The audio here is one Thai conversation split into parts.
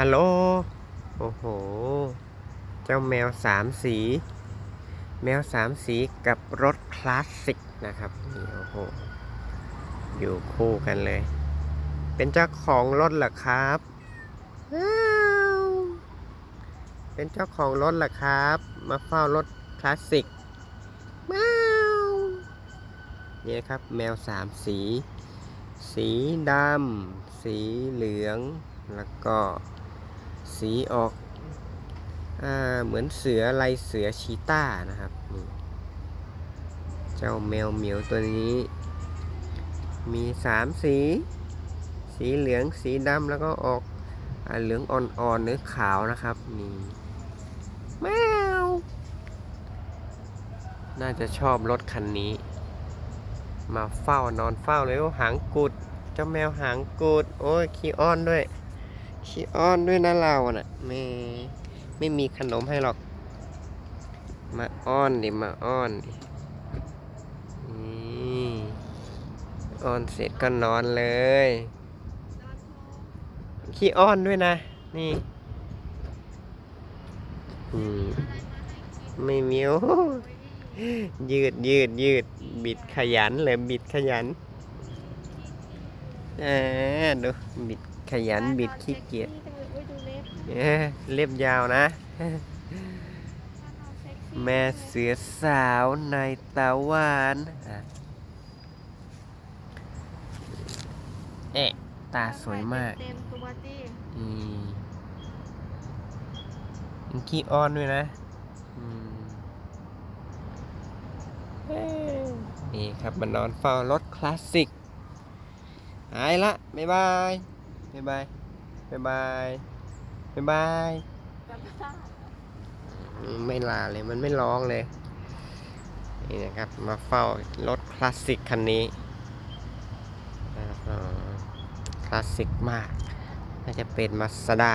ฮัลโหล โอ้โห เจ้าแมวสามสี แมวสามสีกับรถคลาสสิกนะครับนี่โอ้โห อยู่คู่กันเลย เป็นเจ้าของรถเหรอครับอ้าวเป็นเจ้าของรถเหรอครับ มาเฝ้ารถคลาสสิกม้าวนี่ครับแมวสามสี สีดำ สีเหลือง แล้วก็ สีออกอาเหมือนเสือลายเสือชีต้านะครับนี่เจ้าแมวเหมียวตัวนี้ มีสามสี สีเหลืองสีดำแล้วก็ออกอเหลืองอ่อนๆหรือขาวนะครับนี่แมวน่าจะชอบรถคันนี้ มาเฝ้านอนเฝ้าเลยหางกุด เจ้าแมวหางกุด โอ้ยขี้อ้อนด้วย ขี้อ้อนด้วยนะเราน่ะไม่ไม่มีขนมให้หรอก มาอ้อนดิมาอ้อนดินี่อ้อนเสร็จก็นอนเลย ขี้อ้อนด้วยนะ นี่ไม่มีโอ้ยืดยืดยืด บิดขยันเลยบิดขยัน อ่า ดู บิด ขยันบิดขี้เกียจเอ้ยเล็บยาวนะ แม่เสือสาวในตาหวานอะเอ๊ะตาสวยมากเต็มตัวจีอืมมันขี้อ้อนด้วยนะอืมเอ้ยนี่ครับมานอนเฝ้ารถคลาสสิกหายละ บ๊ายบาย บ๊ายบาย บ๊ายบาย บ๊ายบาย ไม่ลาเลยมันไม่ร้องเลย นี่นะครับ มาเฝ้ารถคลาสสิกคันนี้ครับเอ่อคลาสสิกมาก น่าจะเป็นมาสด้า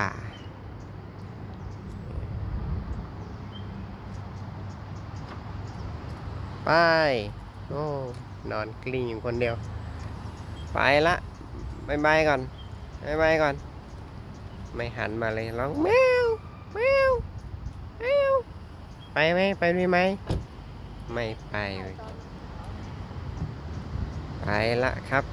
ไป โอ้ นอนกลิ้งอยู่คนเดียว ไปละบายบายก่อน บายบายก่อน ไม่หันมาเลยร้องแมวแมวแมวไปไหมไปด้วยไหม ไม่ไปเว้ยไปละครับ